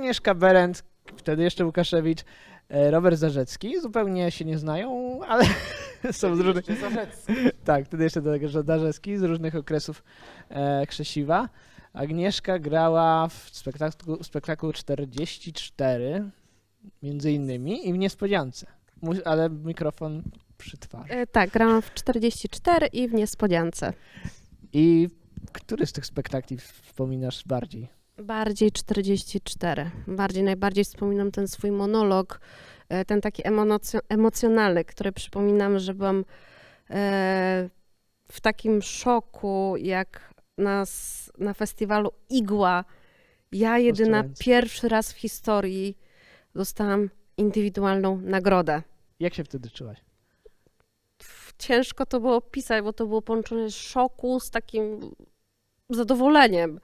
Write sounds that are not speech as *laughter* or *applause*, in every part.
Agnieszka Berendt, wtedy jeszcze Łukaszewicz, e, Robert Zarzecki. Zupełnie się nie znają, ale *laughs* są z różnych... Tak, wtedy jeszcze do tego Darzewski z różnych okresów e, Krzesiwa. Agnieszka grała w spektaklu, w spektaklu 44, między innymi, i w Niespodziance. Mu- Ale mikrofon przy twarzy. E, Tak, grałam w 44 i w Niespodziance. I który z tych spektakli wspominasz bardziej? Bardziej 44. Bardziej, najbardziej wspominam ten swój monolog, e, ten taki emoc- emocjonalny, który przypominam, że byłam e, w takim szoku, jak na, s- na festiwalu Igła. Ja jedyna pierwszy raz w historii dostałam indywidualną nagrodę. Jak się wtedy czułaś? ciężko to było opisać, bo to było połączone z szoku z takim zadowoleniem.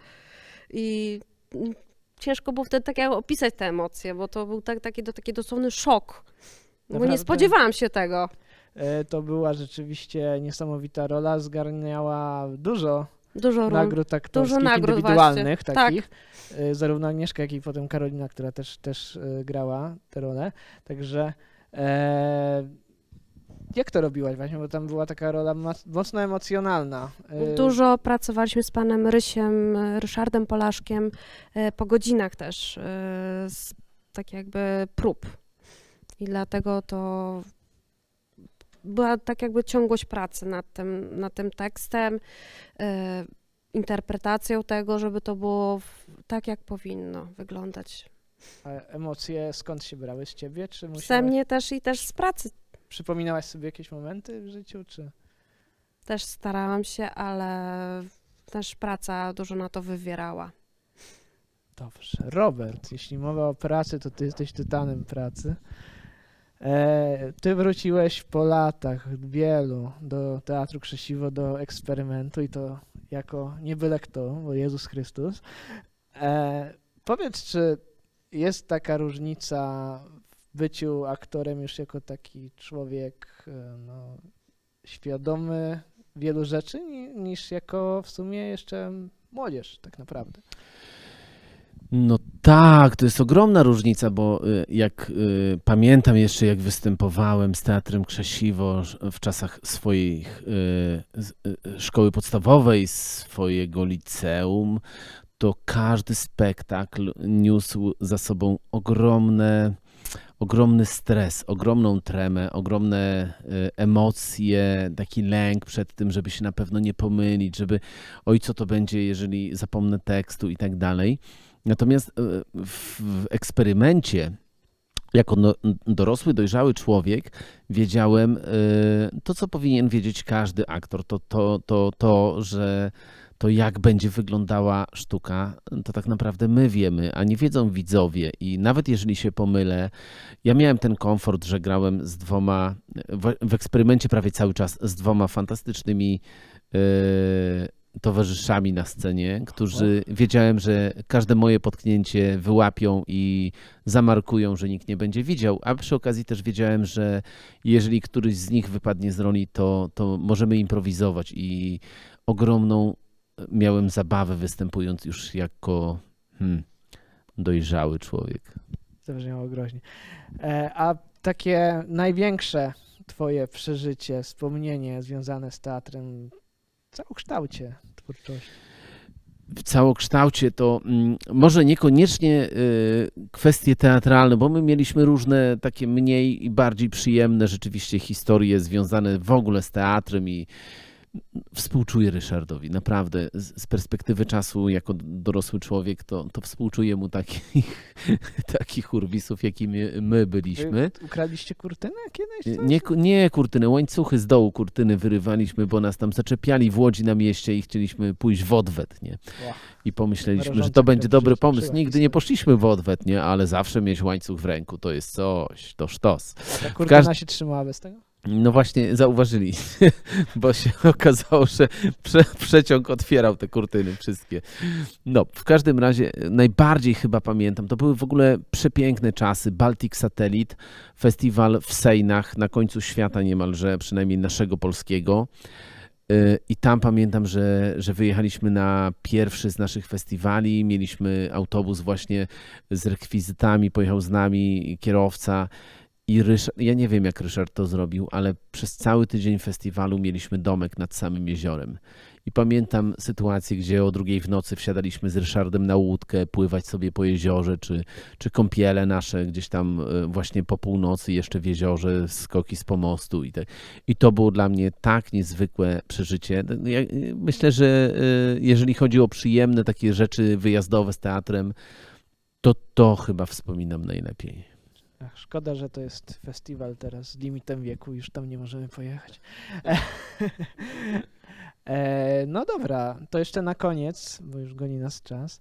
I mm, ciężko było wtedy tak opisać te emocje, bo to był tak, taki, taki dosłowny szok. Bo Naprawdę? nie spodziewałam się tego. E, To była rzeczywiście niesamowita rola, zgarniała dużo Dużo nagród aktorskich, nagród indywidualnych właśnie. takich. E, Zarówno Agnieszka, jak i potem Karolina, która też, też e, grała tę rolę. Także e, jak to robiłaś właśnie, bo tam była taka rola mocno emocjonalna. E, Dużo pracowaliśmy z panem Rysiem, e, Ryszardem Polaszkiem e, po godzinach też, z, tak jakby prób. I dlatego to była tak jakby ciągłość pracy nad tym, nad tym tekstem, interpretacją tego, żeby to było tak, jak powinno wyglądać. A emocje skąd się brały z ciebie? Czy Ze musiałaś, mnie też i też z pracy przypominałaś sobie jakieś momenty w życiu, czy... też starałam się, ale też praca dużo na to wywierała. Dobrze. Robert, jeśli mowa o pracy, to ty jesteś tytanem pracy. E, ty wróciłeś po latach wielu do Teatru Krzesiwo, do eksperymentu i to jako nie byle kto, bo Jezus Chrystus. E, powiedz, czy jest taka różnica w byciu aktorem już jako taki człowiek e, no, świadomy wielu rzeczy, ni- niż jako w sumie jeszcze młodzież tak naprawdę? No tak, to jest ogromna różnica, bo y, jak y, pamiętam jeszcze, jak występowałem z Teatrem Krzesiwo w czasach swojej y, y, szkoły podstawowej, swojego liceum, to każdy spektakl niósł za sobą ogromne, ogromny stres, ogromną tremę, ogromne y, emocje, taki lęk przed tym, żeby się na pewno nie pomylić, żeby oj, co to będzie, jeżeli zapomnę tekstu i tak dalej. Natomiast e, w, eksperymencie, jako no, dorosły, dojrzały człowiek, wiedziałem e, to, co powinien wiedzieć każdy aktor, to, to, to, to, że to jak będzie wyglądała sztuka, to tak naprawdę my wiemy, a nie wiedzą widzowie. I nawet jeżeli się pomylę, ja miałem ten komfort, że grałem z dwoma, w, eksperymencie prawie cały czas z dwoma fantastycznymi e, towarzyszami na scenie, którzy wiedziałem, że każde moje potknięcie wyłapią i zamarkują, że nikt nie będzie widział, a przy okazji też wiedziałem, że jeżeli któryś z nich wypadnie z roli, to, to możemy improwizować i ogromną miałem zabawę występując już jako hmm, dojrzały człowiek. Zabrzmiało groźnie. E, a takie największe twoje przeżycie, wspomnienie związane z teatrem w całokształcie twórczości? w całokształcie to mm, może niekoniecznie y, kwestie teatralne, bo my mieliśmy różne takie mniej i bardziej przyjemne rzeczywiście historie związane w ogóle z teatrem i współczuję Ryszardowi, naprawdę. Z, perspektywy czasu, jako dorosły człowiek, to, to współczuję mu takich, *laughs* takich urwisów, jakimi my byliśmy. Wy ukradliście kurtynę kiedyś? Nie, nie kurtyny, łańcuchy z dołu kurtyny wyrywaliśmy, bo nas tam zaczepiali w Łodzi na mieście i chcieliśmy pójść w odwet, nie? I pomyśleliśmy, że to będzie dobry pomysł. Nigdy nie poszliśmy w odwet, nie? Ale zawsze mieć łańcuch w ręku to jest coś, to sztos. A ta kurtyna każd- się trzymała bez tego? No właśnie, zauważyli, *laughs* bo się *laughs* okazało, że prze, przeciąg otwierał te kurtyny wszystkie. No, w każdym razie e, najbardziej chyba pamiętam, to były w ogóle przepiękne czasy. Baltic Satellite, festiwal w Sejnach na końcu świata niemalże, przynajmniej naszego polskiego. Y, I tam pamiętam, że, że wyjechaliśmy na pierwszy z naszych festiwali. Mieliśmy autobus właśnie z rekwizytami, pojechał z nami kierowca. I Ryszard, ja nie wiem, jak Ryszard to zrobił, ale przez cały tydzień festiwalu mieliśmy domek nad samym jeziorem. I pamiętam sytuację, gdzie o drugiej w nocy wsiadaliśmy z Ryszardem na łódkę, pływać sobie po jeziorze, czy, czy kąpiele nasze gdzieś tam e, właśnie po północy jeszcze w jeziorze, skoki z pomostu i tak. I to było dla mnie tak niezwykłe przeżycie. Ja, e, myślę, że e, jeżeli chodzi o przyjemne takie rzeczy wyjazdowe z teatrem, to to chyba wspominam najlepiej. Ach, szkoda, że to jest festiwal teraz z limitem wieku, już tam nie możemy pojechać. *laughs* e, no dobra, to jeszcze na koniec, bo już goni nas czas.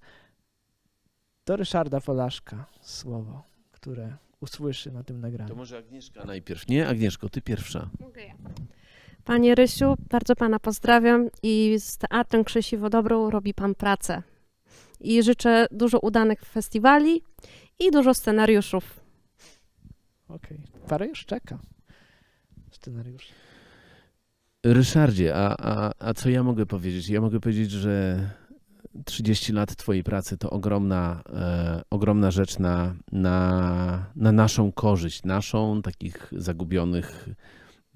Do Ryszarda Polaszka słowo, które usłyszy na tym nagraniu. To może Agnieszka najpierw. Nie, Agnieszko, ty pierwsza. Panie Rysiu, bardzo pana pozdrawiam i z Teatrem Krzesiwo Dobrą robi pan pracę. I życzę dużo udanych festiwali i dużo scenariuszów. Okej, parę już czeka. Scenariusz. Ryszardzie, a, a, a co ja mogę powiedzieć? Ja mogę powiedzieć, że 30 lat Twojej pracy to ogromna, e, ogromna rzecz na, na, na naszą korzyść, naszą, takich zagubionych,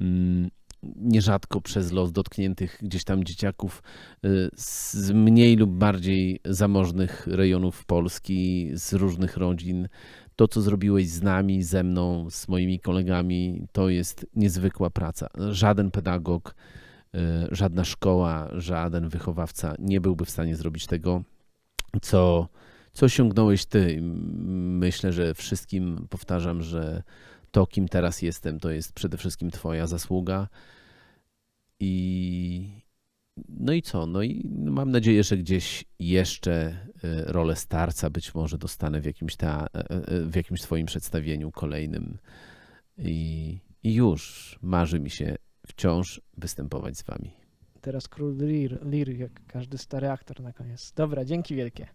mm, nierzadko przez los dotkniętych gdzieś tam dzieciaków e, z mniej lub bardziej zamożnych rejonów Polski, z różnych rodzin. To, co zrobiłeś z nami, ze mną, z moimi kolegami, to jest niezwykła praca. Żaden pedagog, e, żadna szkoła, żaden wychowawca nie byłby w stanie zrobić tego, co, co osiągnąłeś ty. Myślę, że wszystkim powtarzam, że to, kim teraz jestem, to jest przede wszystkim Twoja zasługa. I no i co? No i mam nadzieję, że gdzieś jeszcze e, rolę starca być może dostanę w jakimś, tea- e, e, w jakimś Twoim przedstawieniu kolejnym. I, I już marzy mi się wciąż występować z Wami. Teraz król lir, lir, jak każdy stary aktor na koniec. Dobra, dzięki wielkie.